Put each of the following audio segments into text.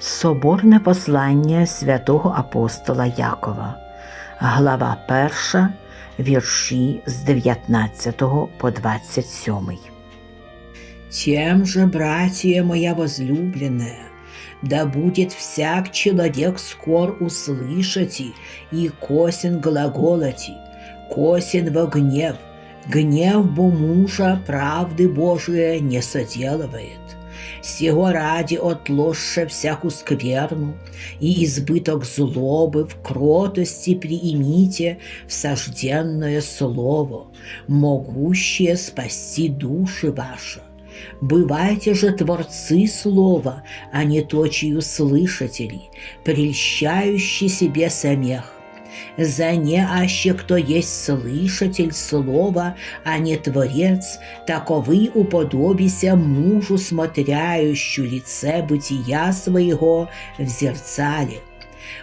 Соборне послання святого апостола Якова, глава 1, вірші з 19 по 27. Тем же, братья моя возлюбленная, да будет всяк человек скор услышати и косен глаголати, косен во гнев, гнев бо мужа правды Божия не соделывает. Сего ради отложше всяку скверну и избыток злобы в кротости приимите всажденное слово, могущее спасти души ваши. Бывайте же творцы слова, а не точию слышателей, прельщающие себе самих. За не аще кто есть слышатель слова, а не творец, таковый уподобися мужу, смотряющую лице бытия своего в зерцале.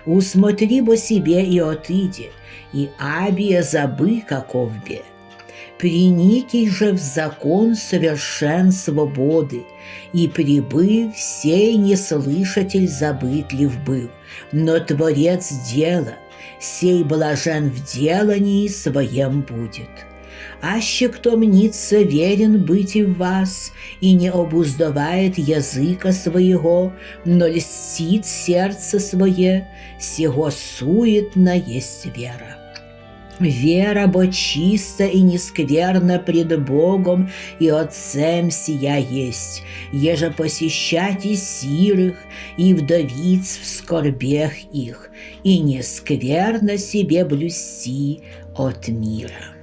Усмотри бо себе и отыди, и абия забы каковбе. Приникий же в закон совершен свободы, и прибыв сей неслышатель забытлив был, но творец дела, сей блажен в делании своем будет. Аще кто мнится верен быть и в вас, и не обуздывает языка своего, но льстит сердце свое, сего суетно есть вера. Вера бо чиста и нескверна пред Богом и Отцем сия есть, еже посещать и сирых, и вдовиц в скорбех их, и нескверно себе блюсти от мира.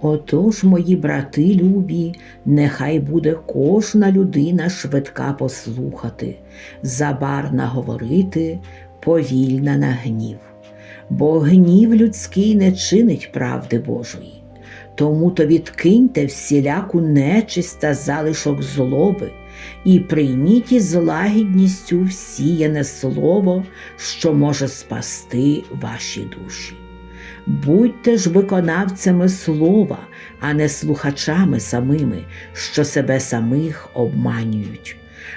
Отож, мої брати любі, нехай буде кожна людина швидка послухати, забарна говорити, повільна на гнів бо гнів людський не чинить правди Божої. Тому то відкиньте всіляку нечисть та залишок злоби і прийміть із лагідністю всіяне слово, що може спасти ваші душі. Будьте ж виконавцями слова, а не слухачами самими, що себе самих обманюють.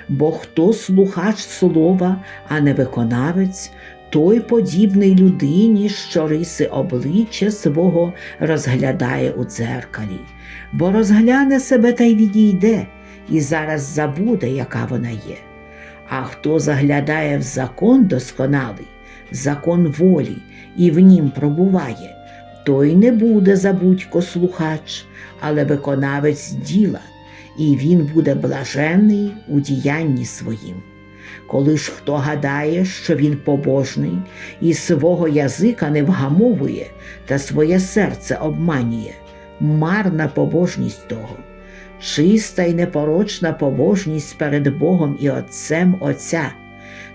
Бо хто слухач слова, а не виконавець, той подібний людині, що риси обличчя свого розглядає у дзеркалі, бо розгляне себе та й відійде, і зараз забуде, яка вона є. А хто заглядає в закон досконалий, закон волі, і в нім пробуває, той не буде забудько слухач, але виконавець діла, і він буде блаженний у діянні своїм. Коли ж хто гадає, що він побожний і свого язика не вгамовує та своє серце обманює, марна побожність того, чиста й непорочна побожність перед Богом і Отцем Отця,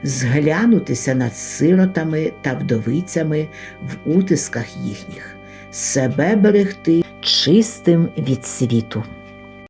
зглянутися над сиротами та вдовицями в утисках їхніх, себе берегти чистим від світу.